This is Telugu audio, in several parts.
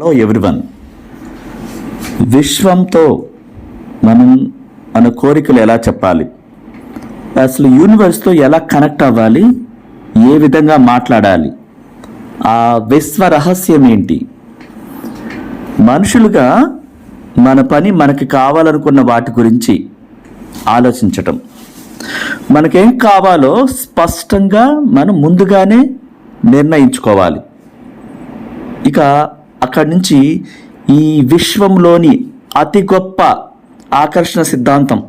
హలో ఎవ్రీవన్ విశ్వంతో మనం మన కోరికలు ఎలా చెప్పాలి? అసలు యూనివర్స్తో ఎలా కనెక్ట్ అవ్వాలి? ఏ విధంగా మాట్లాడాలి? ఆ విశ్వ రహస్యం ఏంటి? మనుషులుగా మన పని మనకి కావాలనుకున్న వాటి గురించి ఆలోచించటం. మనకేం కావాలో స్పష్టంగా మనం ముందుగానే నిర్ణయించుకోవాలి. ఇక అక్కడి నుంచి ఈ విశ్వంలోని అతి గొప్ప ఆకర్షణ సిద్ధాంతం.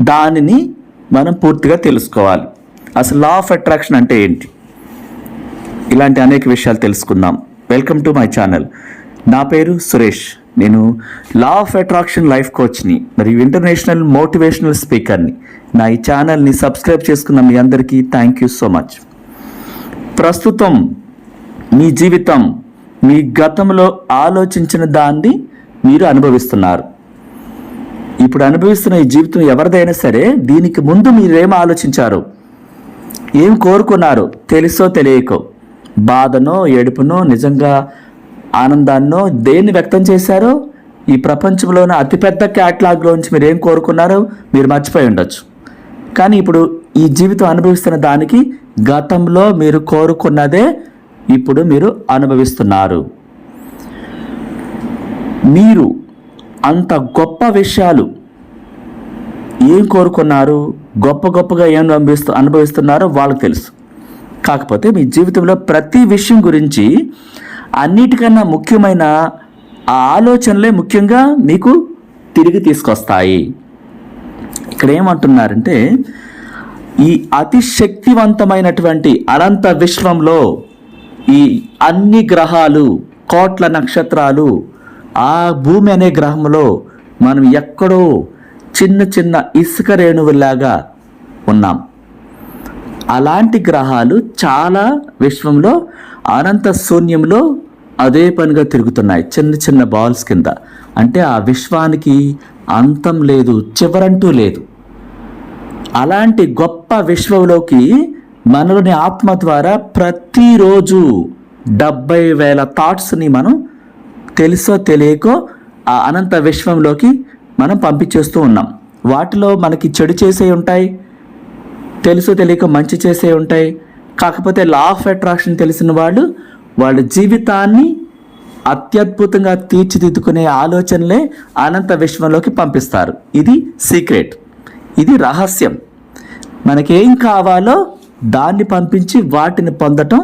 దానిని మనం పూర్తిగా తెలుసుకోవాలి. అసలు లా ఆఫ్ అట్రాక్షన్ అంటే ఏంటి? ఇలాంటి అనేక విషయాలు తెలుసుకుందాం. వెల్కమ్ టు మై ఛానల్ నా పేరు సురేష్. నేను లా ఆఫ్ అట్రాక్షన్ లైఫ్ కోచ్ని మరియు ఇంటర్నేషనల్ మోటివేషనల్ స్పీకర్ని నా. ఈ ఛానల్ని సబ్స్క్రైబ్ చేసుకున్న మీ అందరికీ థ్యాంక్ యూ సో మచ్ ప్రస్తుతం మీ జీవితం మీ గతంలో ఆలోచించిన దాన్ని మీరు అనుభవిస్తున్నారు. ఇప్పుడు అనుభవిస్తున్న ఈ జీవితం ఎవరిదైనా సరే దీనికి ముందు మీరేం ఆలోచించారు? ఏం కోరుకున్నారు? తెలుసో తెలియకో? బాధనో ఏడుపునో నిజంగా ఆనందాన్నో దేన్ని వ్యక్తం చేశారో? ఈ ప్రపంచంలోని అతిపెద్ద క్యాట్లాగ్లోంచి మీరు ఏం కోరుకున్నారో మీరు మర్చిపోయి ఉండొచ్చు. కానీ ఇప్పుడు ఈ జీవితం అనుభవిస్తున్న దానికి గతంలో మీరు కోరుకున్నదే ఇప్పుడు మీరు అనుభవిస్తున్నారు. మీరు అంత గొప్ప విషయాలు ఏం కోరుకున్నారు? గొప్ప గొప్పగా ఏం అనుభవిస్తూ అనుభవిస్తున్నారో వాళ్ళకి తెలుసు. కాకపోతే మీ జీవితంలో ప్రతి విషయం గురించి అన్నిటికన్నా ముఖ్యమైన ఆ ఆలోచనలే ముఖ్యంగా మీకు తిరిగి తీసుకొస్తాయి. ఇక్కడ ఏమంటున్నారంటే ఈ అతి శక్తివంతమైనటువంటి అనంత విశ్వంలో ఈ అన్ని గ్రహాలు కోట్ల నక్షత్రాలు ఆ భూమి అనే గ్రహంలో మనం ఎక్కడో చిన్న చిన్న ఇసుక రేణువులాగా ఉన్నాం. అలాంటి గ్రహాలు చాలా విశ్వంలో అనంత శూన్యంలో అదే పనిగా తిరుగుతున్నాయి చిన్న చిన్న బాల్స్ కింద. అంటే ఆ విశ్వానికి అంతం లేదు చివరంటూ లేదు. అలాంటి గొప్ప విశ్వంలోకి మనలోని ఆత్మ ద్వారా ప్రతిరోజు డెబ్బై వేల థాట్స్ని మనం తెలుసో తెలియకో ఆ అనంత విశ్వంలోకి మనం పంపించేస్తూ ఉన్నాం. వాటిలో మనకి చెడు చేసే ఉంటాయి తెలుసో తెలియక మంచి చేసే ఉంటాయి. కాకపోతే లా ఆఫ్ అట్రాక్షన్ తెలిసిన వాళ్ళు వాళ్ళ జీవితాన్ని అత్యద్భుతంగా తీర్చిదిద్దుకునే ఆలోచనలే అనంత విశ్వంలోకి పంపిస్తారు. ఇది సీక్రెట్ ఇది రహస్యం. మనకేం కావాలో దాన్ని పంపించి వాటిని పొందటం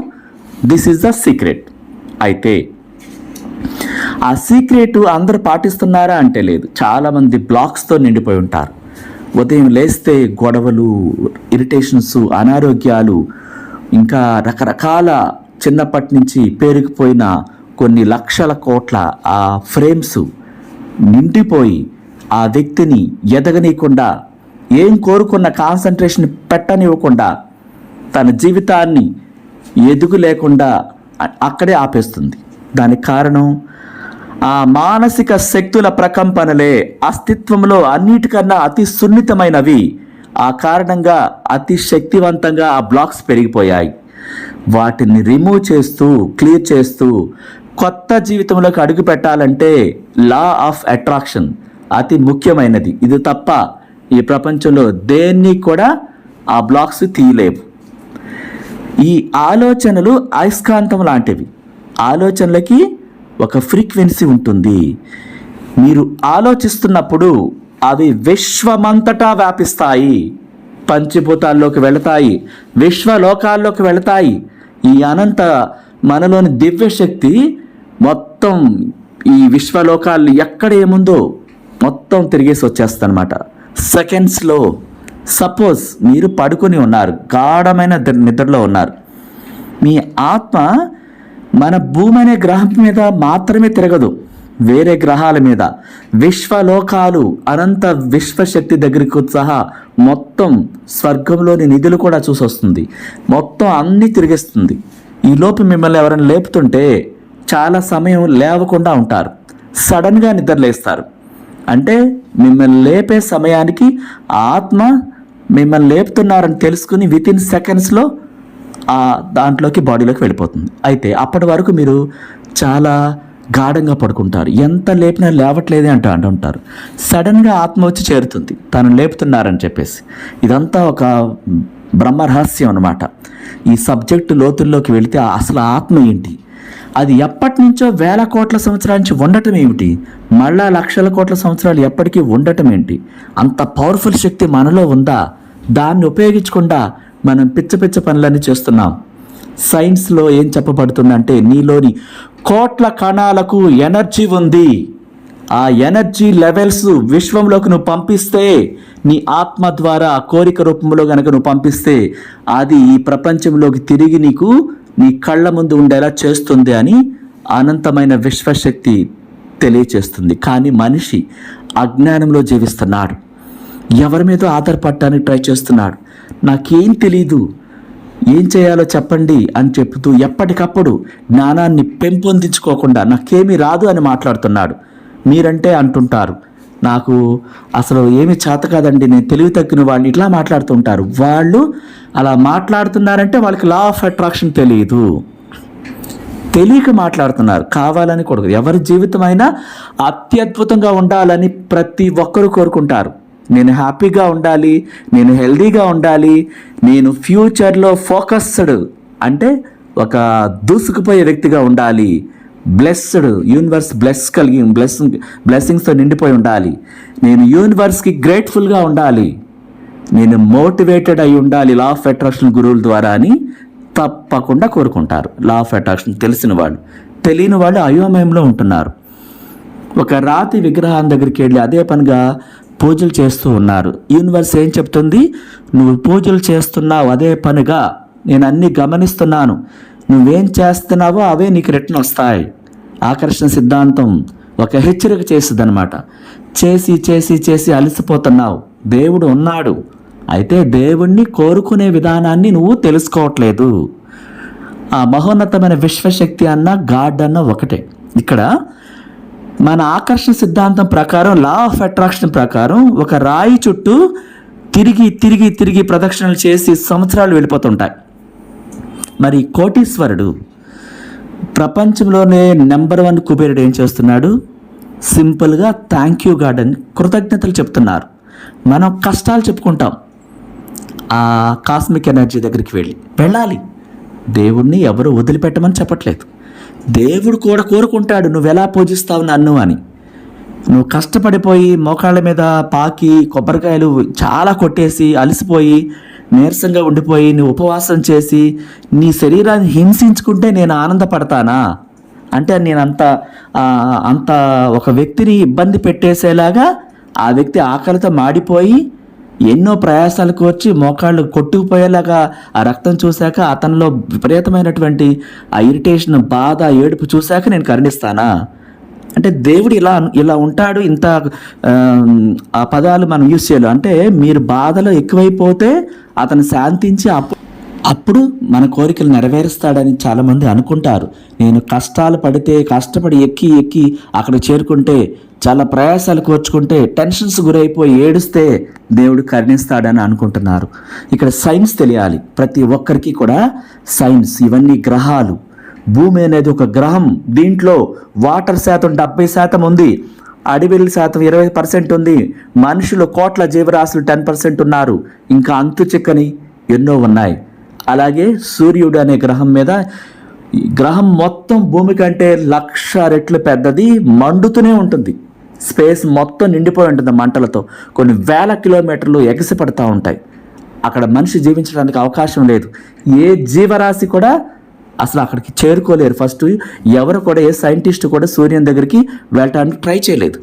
దిస్ ఈజ్ ద సీక్రెట్ అయితే ఆ సీక్రెట్ అందరు పాటిస్తున్నారా అంటే లేదు. చాలామంది బ్లాక్స్తో నిండిపోయి ఉంటారు. ఉదయం లేస్తే గొడవలు ఇరిటేషన్స్ అనారోగ్యాలు ఇంకా రకరకాల చిన్నప్పటి నుంచి పేరుకుపోయిన కొన్ని లక్షల కోట్ల ఆ ఫ్రేమ్స్ నిండిపోయి ఆ వ్యక్తిని ఎదగనీయకుండా ఏం కోరుకున్న కాన్సన్ట్రేషన్ పెట్టనివ్వకుండా తన జీవితాన్ని ఎదుగు లేకుండా అక్కడే ఆపేస్తుంది. దానికి కారణం ఆ మానసిక శక్తుల ప్రకంపనలే అస్తిత్వంలో అన్నిటికన్నా అతి సున్నితమైనవి. ఆ కారణంగా అతి శక్తివంతంగా ఆ బ్లాక్స్ పెరిగిపోయాయి. వాటిని రిమూవ్ చేస్తూ క్లియర్ చేస్తూ కొత్త జీవితంలోకి అడుగు పెట్టాలంటే లా ఆఫ్ అట్రాక్షన్ అతి ముఖ్యమైనది. ఇది తప్ప ఈ ప్రపంచంలో దేన్ని కూడా ఆ బ్లాక్స్ తీయలేవు. ఈ ఆలోచనలు అయస్కాంతం లాంటివి. ఆలోచనలకి ఒక ఫ్రీక్వెన్సీ ఉంటుంది. మీరు ఆలోచిస్తున్నప్పుడు అవి విశ్వమంతటా వ్యాపిస్తాయి. పంచభూతాల్లోకి వెళతాయి విశ్వలోకాల్లోకి వెళతాయి. ఈ అనంత మనలోని దివ్య శక్తి మొత్తం ఈ విశ్వలోకాలు ఎక్కడ ఏముందో మొత్తం తిరిగేసి వచ్చేస్తానమాట సెకండ్స్లో సపోజ్ మీరు పడుకొని ఉన్నారు గాఢమైన నిద్రలో ఉన్నారు. మీ ఆత్మ మన భూమి అనే గ్రహం మీద మాత్రమే తిరగదు. వేరే గ్రహాల మీద. విశ్వలోకాలు అనంత విశ్వశక్తి దగ్గరికి సహా మొత్తం స్వర్గంలోని నిధులు కూడా చూసొస్తుంది. మొత్తం అన్నీ తిరిగిస్తుంది. ఈ లోపు మిమ్మల్ని ఎవరైనా లేపుతుంటే చాలా సమయం లేవకుండా ఉంటారు. సడన్గా నిద్రలేస్తారు. అంటే మిమ్మల్ని లేపే సమయానికి ఆత్మ మిమ్మల్ని లేపుతున్నారని తెలుసుకుని విత్ ఇన్ సెకండ్స్లో ఆ దాంట్లోకి బాడీలోకి వెళ్ళిపోతుంది. అయితే అప్పటి వరకు మీరు చాలా గాఢంగా పడుకుంటారు. ఎంత లేపినా లేవట్లేదే అంటూ అంటుంటారు సడన్గా ఆత్మ వచ్చి చేరుతుంది. తను లేపుతున్నారని చెప్పేసి. ఇదంతా ఒక బ్రహ్మ రహస్యం అనమాట ఈ సబ్జెక్టు లోతుల్లోకి వెళితే అసలు ఆత్మ ఏంటి? అది ఎప్పటి నుంచో వేల కోట్ల సంవత్సరాల నుంచి ఉండటం ఏమిటి? మళ్ళా లక్షల కోట్ల సంవత్సరాలు ఎప్పటికీ ఉండటం ఏంటి? అంత పవర్ఫుల్ శక్తి మనలో ఉందా? దాన్ని ఉపయోగించకుండా మనం పిచ్చ పిచ్చ పనులన్నీ చేస్తున్నాం. సైన్స్లో ఏం చెప్పబడుతుందంటే నీలోని కోట్ల కణాలకు ఎనర్జీ ఉంది. ఆ ఎనర్జీ లెవెల్స్ విశ్వంలోకి నువ్వు పంపిస్తే నీ ఆత్మ ద్వారా కోరిక రూపంలో కనుక నువ్వు పంపిస్తే అది ఈ ప్రపంచంలోకి తిరిగి నీకు నీ కళ్ళ ముందు ఉండేలా చేస్తుంది అని అనంతమైన విశ్వశక్తి తెలియచేస్తుంది. కానీ మనిషి అజ్ఞానంలో జీవిస్తున్నాడు. ఎవరి మీద ఆధారపడటానికి ట్రై చేస్తున్నాడు. నాకేం తెలీదు. ఏం చేయాలో చెప్పండి అని చెప్తూ ఎప్పటికప్పుడు జ్ఞానాన్ని పెంపొందించుకోకుండా నాకేమీ రాదు అని మాట్లాడుతున్నాడు. మీరంటే అంటుంటారు. నాకు అసలు ఏమి చేత కాదండి. నేను తెలివి తగ్గిన వాళ్ళు ఇట్లా మాట్లాడుతుంటారు వాళ్ళు అలా మాట్లాడుతున్నారంటే వాళ్ళకి లా ఆఫ్ అట్రాక్షన్ తెలియదు తెలియక మాట్లాడుతున్నారు. కావాలని కొడుకు. ఎవరి జీవితం అయినా అత్యద్భుతంగా ఉండాలని ప్రతి ఒక్కరు కోరుకుంటారు. నేను హ్యాపీగా ఉండాలి నేను హెల్దీగా ఉండాలి నేను ఫ్యూచర్లో ఫోకస్డ్ అంటే ఒక దూసుకుపోయే వ్యక్తిగా ఉండాలి. బ్లెస్డ్ యూనివర్స్ బ్లెస్ కలిగి బ్లెస్సింగ్ బ్లెస్సింగ్స్తో నిండిపోయి ఉండాలి. నేను యూనివర్స్కి గ్రేట్ఫుల్గా ఉండాలి. నేను మోటివేటెడ్ అయి ఉండాలి లా ఆఫ్ అట్రాక్షన్ గురువుల ద్వారా అని తప్పకుండా కోరుకుంటారు. లా ఆఫ్ అట్రాక్షన్ తెలిసిన వాళ్ళు. తెలియని వాళ్ళు అయోమయంలో ఉంటున్నారు. ఒక రాతి విగ్రహం దగ్గరికి వెళ్ళి అదే పనిగా పూజలు చేస్తూ ఉన్నారు. యూనివర్స్ ఏం చెప్తుంది? నువ్వు పూజలు చేస్తున్నావు అదే పనిగా నేను అన్ని గమనిస్తున్నాను. నువ్వేం చేస్తున్నావో అవే నీకు రిటర్న్ వస్తాయి. ఆకర్షణ సిద్ధాంతం ఒక హెచ్చరిక చేస్తుంది అనమాట చేసి చేసి చేసి అలసిపోతున్నావు. దేవుడు ఉన్నాడు. అయితే దేవుణ్ణి కోరుకునే విధానాన్ని నువ్వు తెలుసుకోవట్లేదు. ఆ మహోన్నతమైన విశ్వశక్తి అన్న గాడ్ అన్న ఒకటే. ఇక్కడ మన ఆకర్షణ సిద్ధాంతం ప్రకారం లా ఆఫ్ అట్రాక్షన్ ప్రకారం ఒక రాయి చుట్టూ తిరిగి తిరిగి తిరిగి ప్రదక్షిణలు చేసి సంవత్సరాలు వెళ్ళిపోతుంటాయి. మరి కోటీశ్వరుడు ప్రపంచంలోనే నెంబర్ వన్ కుబేరుడు ఏం చేస్తున్నాడు? సింపుల్గా థ్యాంక్ యూ గాడ్ అని కృతజ్ఞతలు చెప్తున్నారు. మనం కష్టాలు చెప్పుకుంటాం. ఆ కాస్మిక్ ఎనర్జీ దగ్గరికి వెళ్ళి వెళ్ళాలి. దేవుణ్ణి ఎవరు వదిలిపెట్టమని చెప్పట్లేదు. దేవుడు కూడా కోరుకుంటాడు నువ్వు ఎలా పూజిస్తావు నన్ను అని. నువ్వు కష్టపడిపోయి మోకాళ్ళ మీద పాకి కొబ్బరికాయలు చాలా కొట్టేసి అలసిపోయి నీరసంగా ఉండిపోయి నువ్వు ఉపవాసం చేసి నీ శరీరాన్ని హింసించుకుంటే నేను ఆనందపడతానా? అంటే నేను అంత అంత ఒక వ్యక్తిని ఇబ్బంది పెట్టేసేలాగా ఆ వ్యక్తి ఆకలితో మాడిపోయి ఎన్నో ప్రయాసాలకు వచ్చి మోకాళ్ళు కొట్టుకుపోయేలాగా ఆ రక్తం చూశాక అతనిలో విపరీతమైనటువంటి ఆ ఇరిటేషన్ బాధ ఏడుపు చూశాక నేను కరుణిస్తానా? అంటే దేవుడు ఇలా ఇలా ఉంటాడు ఇంత ఆ, పదాలు మనం యూజ్ చేయాలి. అంటే మీరు బాధలో ఎక్కువైపోతే అతను శాంతించి అప్పు అప్పుడు మన కోరికలు నెరవేరుస్తాడని చాలామంది అనుకుంటారు. నేను కష్టాలు పడితే కష్టపడి ఎక్కి ఎక్కి అక్కడ చేరుకుంటే చాలా ప్రయాసాలు కోర్చుకుంటే టెన్షన్స్ గురైపోయి ఏడుస్తే దేవుడు కరుణిస్తాడని అనుకుంటున్నారు. ఇక్కడ సైన్స్ తెలియాలి. ప్రతి ఒక్కరికి కూడా సైన్స్ ఇవన్నీ గ్రహాలు. భూమి అనేది ఒక గ్రహం. దీంట్లో వాటర్ శాతం డెబ్బై శాతం ఉంది. అడవిల శాతం ఇరవై పర్సెంట్ ఉంది. మనుషులు కోట్ల జీవరాశులు టెన్ పర్సెంట్ ఉన్నారు. ఇంకా అంతు చిక్కని ఎన్నో ఉన్నాయి. అలాగే సూర్యుడు అనే గ్రహం మీద గ్రహం మొత్తం భూమి కంటే లక్ష రెట్లు పెద్దది మండుతూనే ఉంటుంది. స్పేస్ మొత్తం నిండిపోయి ఉంటుంది మంటలతో. కొన్ని వేల కిలోమీటర్లు ఎగసిపడతా ఉంటాయి. అక్కడ మనిషి జీవించడానికి అవకాశం లేదు. ఏ జీవరాశి కూడా అసలు అక్కడికి చేరుకోలేరు. ఫస్ట్ ఎవరు కూడా ఏ సైంటిస్ట్ కూడా సూర్యుని దగ్గరికి వెళ్ళటానికి ట్రై చేయలేదు.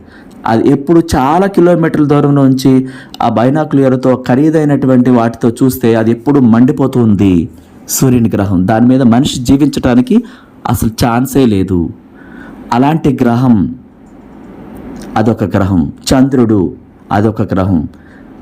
అది ఎప్పుడు చాలా కిలోమీటర్ల దూరం నుంచి ఆ బైనాక్లియర్తో ఖరీదైనటువంటి వాటితో చూస్తే అది ఎప్పుడు మండిపోతుంది. సూర్యుని గ్రహం. దాని మీద మనిషి జీవించడానికి అసలు ఛాన్సే లేదు. అలాంటి గ్రహం అదొక గ్రహం. చంద్రుడు అదొక గ్రహం.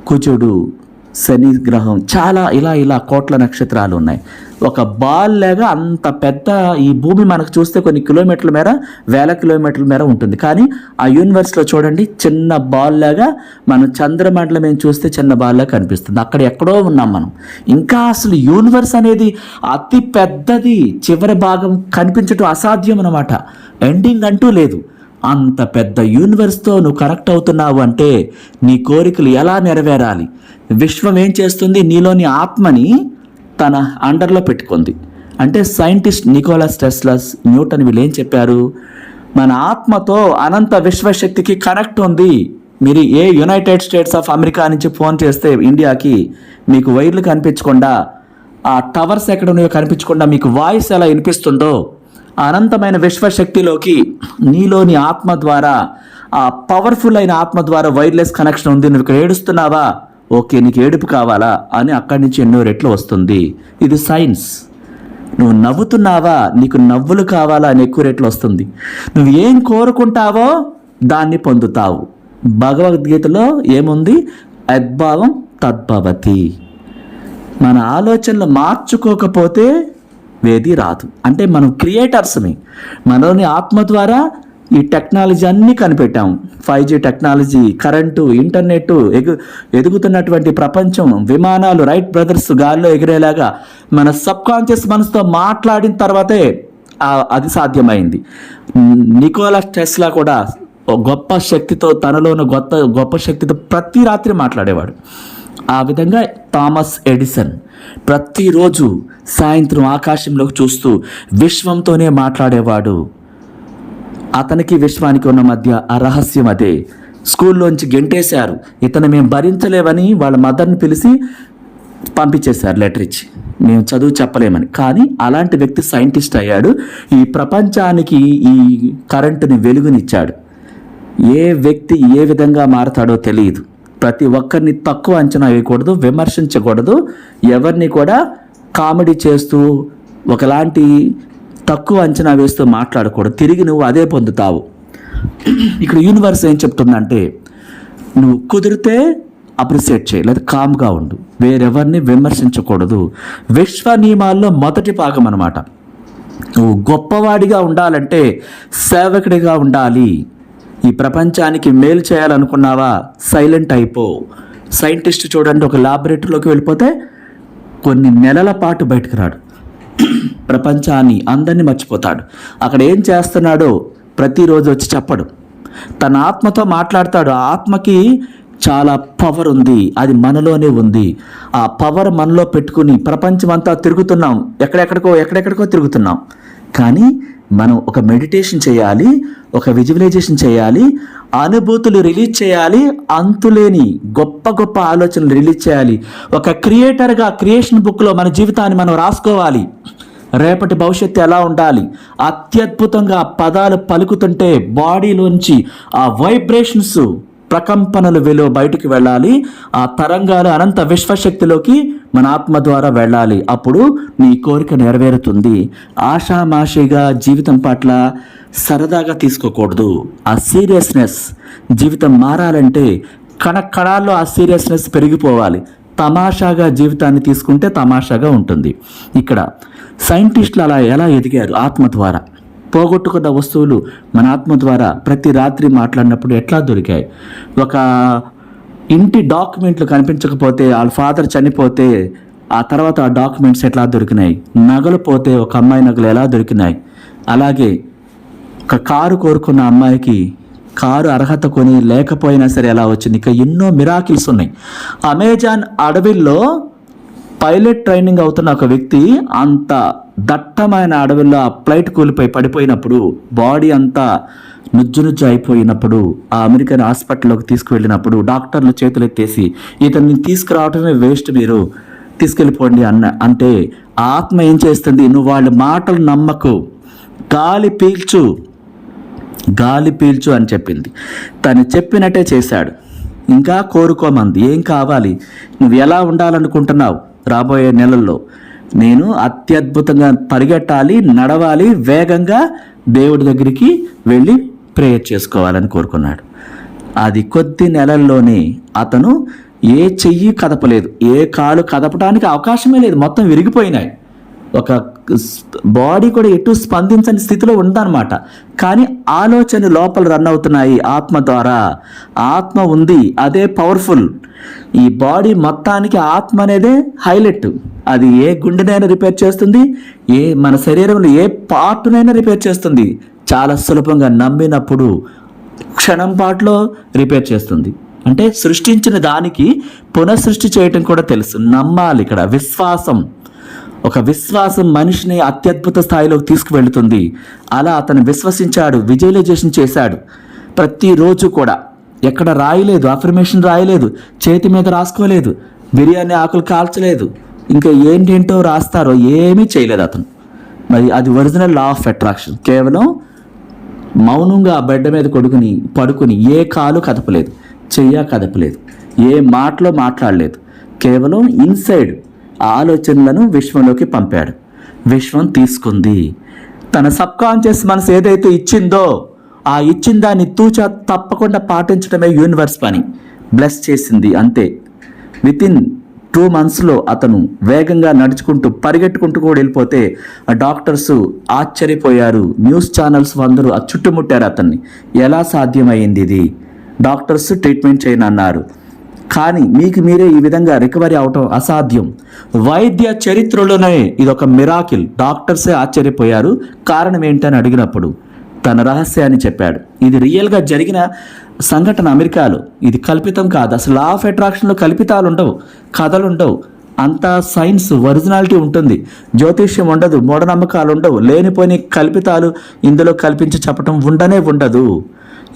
కుజుడు శని గ్రహం చాలా ఇలా ఇలా కోట్ల నక్షత్రాలు ఉన్నాయి. ఒక బాల్ లాగా అంత పెద్ద ఈ భూమి మనకు చూస్తే కొన్ని కిలోమీటర్ల మేర వేల కిలోమీటర్ల మేర ఉంటుంది. కానీ ఆ యూనివర్స్లో చూడండి చిన్న బాల్ లాగా మనం చంద్రమండలం ఏం చూస్తే చిన్న బాల్ లాగా కనిపిస్తుంది. అక్కడ ఎక్కడో ఉన్నాం మనం. ఇంకా అసలు యూనివర్స్ అనేది అతి పెద్దది. చివరి భాగం కనిపించడం అసాధ్యం అన్నమాట. ఎండింగ్ అంటూ లేదు. అంత పెద్ద యూనివర్స్తో నువ్వు కరెక్ట్ అవుతున్నావు అంటే నీ కోరికలు ఎలా నెరవేరాలి? విశ్వం ఏం చేస్తుంది? నీలోని ఆత్మని తన అండర్లో పెట్టుకుంది. అంటే సైంటిస్ట్ నికోలస్ టెస్లస్ న్యూటన్ వీళ్ళు ఏం చెప్పారు? మన ఆత్మతో అనంత విశ్వశక్తికి కనెక్ట్ ఉంది. మీరు ఏ యునైటెడ్ స్టేట్స్ ఆఫ్ అమెరికా నుంచి ఫోన్ చేస్తే ఇండియాకి మీకు వైర్లు కనిపించకుండా ఆ టవర్స్ ఎక్కడ ఉన్నాయో కనిపించకుండా మీకు వాయిస్ ఎలా వినిపిస్తుందో అనంతమైన విశ్వశక్తిలోకి నీలోని ఆత్మ ద్వారా ఆ పవర్ఫుల్ అయిన ఆత్మ ద్వారా వైర్లెస్ కనెక్షన్ ఉంది. నువ్వు ఇక్కడ ఏడుస్తున్నావా? ఓకే నీకు ఏడుపు కావాలా? అని అక్కడి నుంచి ఎన్నో రెట్లు వస్తుంది. ఇది సైన్స్. నువ్వు నవ్వుతున్నావా? నీకు నవ్వులు కావాలా? అని ఎక్కువ రెట్లు వస్తుంది. నువ్వు ఏం కోరుకుంటావో దాన్ని పొందుతావు. భగవద్గీతలో ఏముంది? అద్భావం తద్భవతి. మన ఆలోచనలు మార్చుకోకపోతే వేది రాదు. అంటే మనం క్రియేటర్స్ని మనలోని ఆత్మ ద్వారా ఈ టెక్నాలజీ అన్నీ కనిపెట్టాం. Five G technology current internet ఎగు ఎదుగుతున్నటువంటి ప్రపంచం విమానాలు రైట్ బ్రదర్స్ గాల్లో ఎగిరేలాగా మన సబ్ కాన్షియస్ మనసుతో మాట్లాడిన తర్వాతే అది సాధ్యమైంది. నికోలస్ టెస్లా కూడా గొప్ప శక్తితో తనలోని గొప్ప గొప్ప శక్తితో ప్రతి రాత్రి మాట్లాడేవాడు. ఆ విధంగా థామస్ ఎడిసన్ ప్రతిరోజు సాయంత్రం ఆకాశంలోకి చూస్తూ విశ్వంతోనే మాట్లాడేవాడు. అతనికి విశ్వానికి ఉన్న మధ్య ఆ రహస్యం అదే. స్కూల్లోంచి గెంటేశారు. ఇతను మేము భరించలేవని వాళ్ళ మదర్ని పిలిచి పంపించేశారు లెటర్ ఇచ్చి. మేము చదువు చెప్పలేమని. కానీ అలాంటి వ్యక్తి సైంటిస్ట్ అయ్యాడు. ఈ ప్రపంచానికి ఈ కరెంటుని వెలుగునిచ్చాడు. ఏ వ్యక్తి ఏ విధంగా మారతాడో తెలియదు. ప్రతి ఒక్కరిని తక్కువ అంచనా వేయకూడదు విమర్శించకూడదు. ఎవరిని కూడా కామెడీ చేస్తూ ఒకలాంటి తక్కువ అంచనా వేస్తూ మాట్లాడకూడదు. తిరిగి నువ్వు అదే పొందుతావు. ఇక్కడ యూనివర్స్ ఏం చెప్తుందంటే నువ్వు కుదిరితే అప్రిసియేట్ చేయి లేదా కామ్గా ఉండు. వేరెవరిని విమర్శించకూడదు. విశ్వ నియమాల్లో మొదటి భాగం అనమాట నువ్వు గొప్పవాడిగా ఉండాలంటే సేవకుడిగా ఉండాలి. ఈ ప్రపంచానికి మేలు చేయాలనుకున్నావా? సైలెంట్ అయిపో. సైంటిస్ట్ చూడండి ఒక లాబొరేటరీలోకి వెళ్ళిపోతే కొన్ని నెలల పాటు బయటకు రాడు. ప్రపంచాన్ని అందరినీ మర్చిపోతాడు. అక్కడ ఏం చేస్తున్నాడో ప్రతిరోజు వచ్చి చెప్పడు. తన ఆత్మతో మాట్లాడతాడు. ఆ ఆత్మకి చాలా పవర్ ఉంది. అది మనలోనే ఉంది. ఆ పవర్ మనలో పెట్టుకుని ప్రపంచం అంతా తిరుగుతున్నాం. ఎక్కడెక్కడికో ఎక్కడెక్కడికో తిరుగుతున్నాం. కానీ మనం ఒక మెడిటేషన్ చేయాలి ఒక విజువలైజేషన్ చేయాలి అనుభూతులు రిలీజ్ చేయాలి అంతులేని గొప్ప గొప్ప ఆలోచనలు రిలీజ్ చేయాలి. ఒక క్రియేటర్గా క్రియేషన్ బుక్లో మన జీవితాన్ని మనం రాసుకోవాలి. రేపటి భవిష్యత్తు ఎలా ఉండాలి? అత్యద్భుతంగా పదాలు పలుకుతుంటే బాడీలోంచి ఆ వైబ్రేషన్స్ ప్రకంపనలు వెలో బయటికి వెళ్ళాలి. ఆ తరంగాలు అనంత విశ్వశక్తిలోకి మన ఆత్మ ద్వారా వెళ్ళాలి. అప్పుడు నీ కోరిక నెరవేరుతుంది. ఆషామాషిగా జీవితం పట్ల సరదాగా తీసుకోకూడదు. ఆ సీరియస్నెస్ జీవితం మారాలంటే కణ కణాల్లో ఆ సీరియస్నెస్ పెరిగిపోవాలి. తమాషాగా జీవితాన్ని తీసుకుంటే తమాషాగా ఉంటుంది. ఇక్కడ సైంటిస్టులు అలా ఎలా ఎదిగారు? ఆత్మ ద్వారా. పోగొట్టుకున్న వస్తువులు మన ఆత్మ ద్వారా ప్రతి రాత్రి మాట్లాడినప్పుడు ఎట్లా దొరికాయి? ఒక ఇంటి డాక్యుమెంట్లు కనిపించకపోతే వాళ్ళ ఫాదర్ చనిపోతే ఆ తర్వాత ఆ డాక్యుమెంట్స్ ఎట్లా దొరికినాయి? నగలు పోతే ఒక అమ్మాయి నగలు ఎలా దొరికినాయి? అలాగే ఒక కారు కోరుకున్న అమ్మాయికి కారు అర్హత కొని లేకపోయినా సరే ఎలా వచ్చింది? ఇంకా ఎన్నో మిరాకిల్స్ ఉన్నాయి. అమెజాన్ అడవిల్లో పైలట్ ట్రైనింగ్ అవుతున్న ఒక వ్యక్తి అంత దట్టమైన అడవిలో ఆ ఫ్లైట్ కూలిపోయి పడిపోయినప్పుడు బాడీ అంతా నుజ్జు నుజ్జు అయిపోయినప్పుడు ఆ అమెరికన్ హాస్పిటల్లోకి తీసుకువెళ్ళినప్పుడు డాక్టర్లు చేతులు ఎత్తేసి ఇతన్ని తీసుకురావటమే వేస్ట్ మీరు తీసుకెళ్ళిపోండి అన్న అంటే ఆత్మ ఏం చేస్తుంది? నువ్వు వాళ్ళ మాటలు నమ్మకు గాలి పీల్చు గాలి పీల్చు అని చెప్పింది. తను చెప్పినట్టే చేశాడు. ఇంకా కోరుకోమంది ఏం కావాలి? నువ్వు ఎలా ఉండాలనుకుంటున్నావు? రాబోయే నెలల్లో. నేను అత్యద్భుతంగా పరిగెట్టాలి నడవాలి వేగంగా దేవుడి దగ్గరికి వెళ్ళి ప్రేయర్ చేసుకోవాలని కోరుకున్నాడు. అది కొద్ది నెలల్లోనే అతను ఏ చెయ్యి కదపలేదు. ఏ కాలు కదపడానికి అవకాశమే లేదు. మొత్తం విరిగిపోయినాయి. ఒక బాడీ కూడా ఎటు స్పందించని స్థితిలో ఉందన్నమాట. కానీ ఆలోచన లోపల రన్ అవుతున్నాయి ఆత్మ ద్వారా. ఆత్మ ఉంది అదే పవర్ఫుల్. ఈ బాడీ మొత్తానికి ఆత్మ అనేదే హైలైట్. అది ఏ గుండెనైనా రిపేర్ చేస్తుంది ఏ మన శరీరంలో ఏ పార్ట్నైనా రిపేర్ చేస్తుంది. చాలా సులభంగా నమ్మినప్పుడు క్షణం పాటలో రిపేర్ చేస్తుంది. అంటే సృష్టించిన దానికి పునఃసృష్టి చేయటం కూడా తెలుసు. నమ్మాలి ఇక్కడ. విశ్వాసం. ఒక విశ్వాసం మనిషిని అత్యద్భుత స్థాయిలోకి తీసుకువెళుతుంది. అలా అతను విశ్వసించాడు విజువలైజేషన్ చేశాడు. ప్రతిరోజు కూడా. ఎక్కడ రాయలేదు అఫర్మేషన్ రాయలేదు చేతి మీద రాసుకోలేదు బిర్యానీ ఆకులు కాల్చలేదు. ఇంకా ఏంటేంటో రాస్తారో ఏమీ చేయలేదు అతను. మరి అది ఒరిజినల్ లా ఆఫ్ అట్రాక్షన్. కేవలం మౌనంగా బెడ్ మీద కొడుకుని పడుకుని ఏ కాలు కదపలేదు చెయ్య కదపలేదు ఏ మాటలో మాట్లాడలేదు. కేవలం ఇన్సైడ్ ఆలోచనలను విశ్వంలోకి పంపాడు. విశ్వం తీసుకుంది. తన సబ్ కాన్షియస్ మనసు ఏదైతే ఇచ్చిందో ఆ ఇచ్చిన దాన్ని తూచా తప్పకుండా పాటించడమే యూనివర్స్ పని. బ్లెస్ చేసింది అంతే. విత్ ఇన్ టూ మంత్స్లో అతను వేగంగా నడుచుకుంటూ పరిగెట్టుకుంటూ కూడా వెళ్ళిపోతే ఆ డాక్టర్స్ ఆశ్చర్యపోయారు. న్యూస్ ఛానల్స్ అందరూ ఆ చుట్టుముట్టారు అతన్ని. ఎలా సాధ్యమైంది ఇది? డాక్టర్స్ ట్రీట్మెంట్ చేయనన్నారు. కానీ మీకు మీరే ఈ విధంగా రికవరీ అవటం అసాధ్యం. వైద్య చరిత్రలోనే ఇది ఒక మిరాకిల్. డాక్టర్సే ఆశ్చర్యపోయారు. కారణం ఏంటని అడిగినప్పుడు తన రహస్యాన్ని చెప్పాడు. ఇది రియల్గా జరిగిన సంఘటన అమెరికాలో. ఇది కల్పితం కాదు. అసలు లా ఆఫ్ అట్రాక్షన్లో కల్పితాలు ఉండవు. కథలు ఉండవు. అంతా సైన్స్ ఒరిజినాలిటీ ఉంటుంది. జ్యోతిష్యం ఉండదు. మూఢనమ్మకాలు ఉండవు లేనిపోని కల్పితాలు ఇందులో కల్పించి చెప్పటం ఉండనే ఉండదు.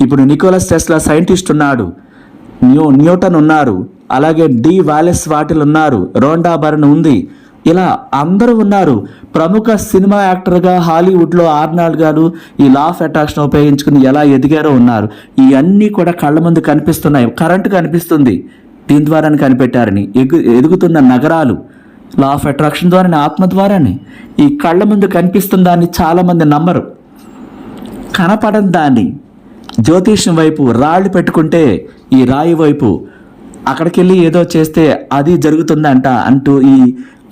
ఇప్పుడు నికోలస్ టెస్లా సైంటిస్ట్ ఉన్నాడు. న్యూ న్యూటన్ ఉన్నారు అలాగే డి వాలెస్ వాటిల్ ఉన్నారు రోండా బర్న్ ఉంది. ఇలా అందరూ ఉన్నారు. ప్రముఖ సినిమా యాక్టర్గా హాలీవుడ్లో ఆర్నాల్డ్ గారు ఈ లా ఆఫ్ అట్రాక్షన్ ఉపయోగించుకుని ఎలా ఎదిగారో ఉన్నారు. ఇవన్నీ కూడా కళ్ళ ముందు కనిపిస్తున్నాయి. కరెంటు కనిపిస్తుంది. దీని ద్వారానే కనిపెట్టారని. ఎగు ఎదుగుతున్న నగరాలు. లా ఆఫ్ అట్రాక్షన్ ద్వారానే ఆత్మ ద్వారానే. ఈ కళ్ళ ముందు కనిపిస్తున్న దాన్ని చాలామంది నమ్మరు. కనపడని దాన్ని జ్యోతిష్యం వైపు రాళ్ళు పెట్టుకుంటే ఈ రాయి వైపు అక్కడికి వెళ్ళి ఏదో చేస్తే అది జరుగుతుందంట అంటూ ఈ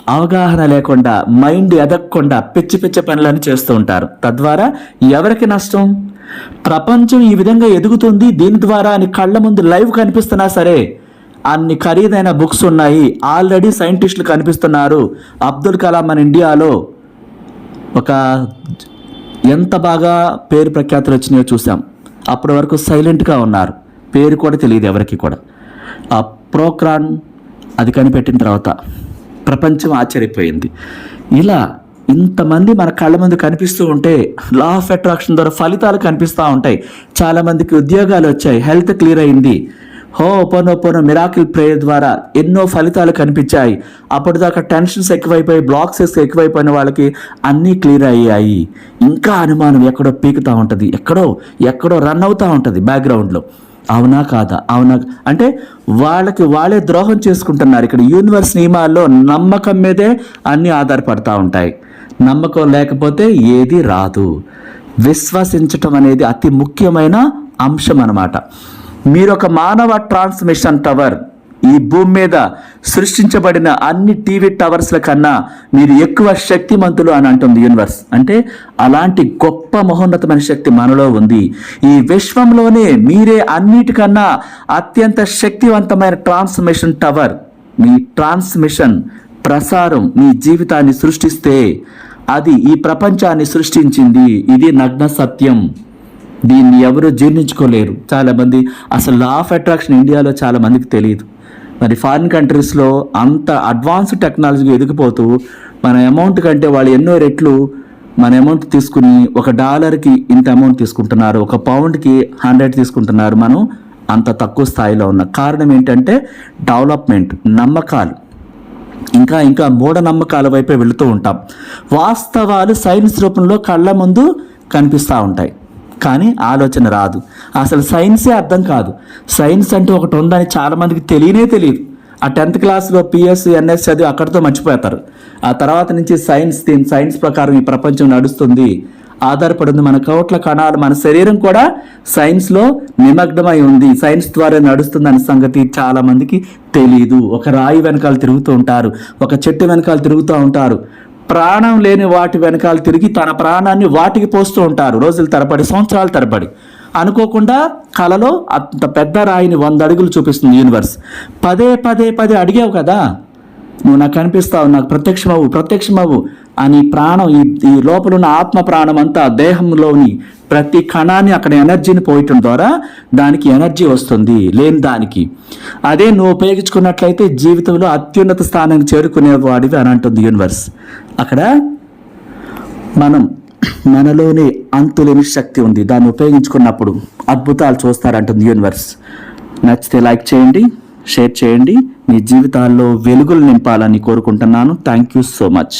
అవగాహన లేకుండా మైండ్ ఎదగకుండా పిచ్చి పిచ్చి పనులను చేస్తూ ఉంటారు. తద్వారా ఎవరికి నష్టం? ప్రపంచం ఈ విధంగా ఎదుగుతుంది దీని ద్వారా అని కళ్ళ ముందు లైవ్ కనిపిస్తున్నా సరే అన్ని ఖరీదైన బుక్స్ ఉన్నాయి ఆల్రెడీ సైంటిస్టులు కనిపిస్తున్నారు. అబ్దుల్ కలాం మన ఇండియాలో ఒక ఎంత బాగా పేరు ప్రఖ్యాతులు వచ్చినాయో చూసాం అప్పటి వరకు సైలెంట్గా ఉన్నారు. పేరు కూడా తెలియదు ఎవరికి కూడా. ఆ ప్రోక్రాన్ అది కనిపెట్టిన తర్వాత ప్రపంచం ఆశ్చర్యపోయింది. ఇలా ఇంతమంది మన కళ్ళ ముందు కనిపిస్తూ ఉంటే లా ఆఫ్ అట్రాక్షన్ ద్వారా ఫలితాలు కనిపిస్తూ ఉంటాయి. చాలామందికి ఉద్యోగాలు వచ్చాయి హెల్త్ క్లియర్ అయింది. హో ఒపోనొపోనో మిరాకిల్ ప్రేయర్ ద్వారా ఎన్నో ఫలితాలు కనిపించాయి. అప్పటిదాకా టెన్షన్స్ ఎక్కువైపోయి బ్లాక్స్ ఎక్కువైపోయిన వాళ్ళకి అన్నీ క్లియర్ అయ్యాయి. ఇంకా అనుమానం ఎక్కడో పీకుతూ ఉంటుంది. ఎక్కడో ఎక్కడో రన్ అవుతూ ఉంటుంది బ్యాక్గ్రౌండ్లో. అవునా కాదా? అవునా అంటే వాళ్ళకి వాళ్ళే ద్రోహం చేసుకుంటున్నారు. ఇక్కడ యూనివర్స్ నియమాల్లో నమ్మకం మీదే అన్నీ ఆధారపడతా ఉంటాయి. నమ్మకం లేకపోతే ఏది రాదు. విశ్వసించటం అనేది అతి ముఖ్యమైన అంశం అన్నమాట మీరు ఒక మానవ ట్రాన్స్మిషన్ టవర్. ఈ భూమి మీద సృష్టించబడిన అన్ని టీవీ టవర్స్ల కన్నా మీరు ఎక్కువ శక్తిమంతులు అని అంటుంది యూనివర్స్. అంటే అలాంటి గొప్ప మహోన్నతమైన శక్తి మనలో ఉంది. ఈ విశ్వంలోనే మీరే అన్నిటికన్నా అత్యంత శక్తివంతమైన ట్రాన్స్మిషన్ టవర్. మీ ట్రాన్స్మిషన్ ప్రసారం మీ జీవితాన్ని సృష్టిస్తే అది ఈ ప్రపంచాన్ని సృష్టించింది. ఇది నగ్న సత్యం. దీన్ని ఎవరు జీర్ణించుకోలేరు. చాలామంది అసలు లా ఆఫ్ అట్రాక్షన్ ఇండియాలో చాలా మందికి తెలియదు. మరి ఫారిన్ కంట్రీస్లో అంత అడ్వాన్స్ టెక్నాలజీ ఎదిగిపోతూ మన అమౌంట్ కంటే వాళ్ళు ఎన్నో రెట్లు మన అమౌంట్ తీసుకుని ఒక డాలర్కి ఇంత అమౌంట్ తీసుకుంటున్నారు ఒక పౌండ్కి హండ్రెడ్ తీసుకుంటున్నారు మనం అంత తక్కువ స్థాయిలో ఉన్న. కారణం ఏంటంటే డెవలప్మెంట్ నమ్మకాలు. ఇంకా ఇంకా మూఢనమ్మకాల వైపే వెళుతూ ఉంటాం. వాస్తవాలు సైన్స్ రూపంలో కళ్ళ ముందు కనిపిస్తూ ఉంటాయి. కానీ ఆలోచన రాదు. అసలు సైన్సే అర్థం కాదు. సైన్స్ అంటే ఒకటి ఉందని చాలామందికి తెలియనే తెలియదు. ఆ టెన్త్ క్లాస్లో పిఎస్ ఎన్ఎస్ చదివి అక్కడితో మర్చిపోతారు. ఆ తర్వాత నుంచి సైన్స్ దీని సైన్స్ ప్రకారం ఈ ప్రపంచం నడుస్తుంది. ఆధారపడింది మన కోట్ల కణాలు మన శరీరం కూడా సైన్స్లో నిమగ్నమై ఉంది. సైన్స్ ద్వారా నడుస్తుంది అనే సంగతి చాలామందికి తెలియదు ఒక రాయి వెనకాల తిరుగుతూ ఉంటారు. ఒక చెట్టు వెనకాల తిరుగుతూ ఉంటారు. ప్రాణం లేని వాటి వెనకాల తిరిగి తన ప్రాణాన్ని వాటికి పోస్తూ ఉంటారు. రోజుల తరబడి సంవత్సరాల తరబడి. అనుకోకుండా కలలో అంత పెద్ద రాయిని వంద అడుగులు చూపిస్తుంది యూనివర్స్ పదే పదే పదే అడిగావు కదా? నువ్వు నాకు కనిపిస్తావు నాకు ప్రత్యక్షమవు ప్రత్యక్షమవు అని ప్రాణం ఈ ఈ లోపలున్న ఆత్మ ప్రాణం అంతా దేహంలోని ప్రతి కణాన్ని అక్కడ ఎనర్జీని పోయటం ద్వారా దానికి ఎనర్జీ వస్తుంది లేని దానికి. అదే నువ్వు ఉపయోగించుకున్నట్లయితే జీవితంలో అత్యున్నత స్థానానికి చేరుకునేవాడివి అని అంటుంది యూనివర్స్. అక్కడ మనం మనలోనే అంతులేని శక్తి ఉంది. దాన్ని ఉపయోగించుకున్నప్పుడు అద్భుతాలు చూస్తారంటుంది యూనివర్స్. నచ్చితే లైక్ చేయండి షేర్ చేయండి. మీ జీవితాల్లో వెలుగులు నింపాలని కోరుకుంటున్నాను. Thank you so much.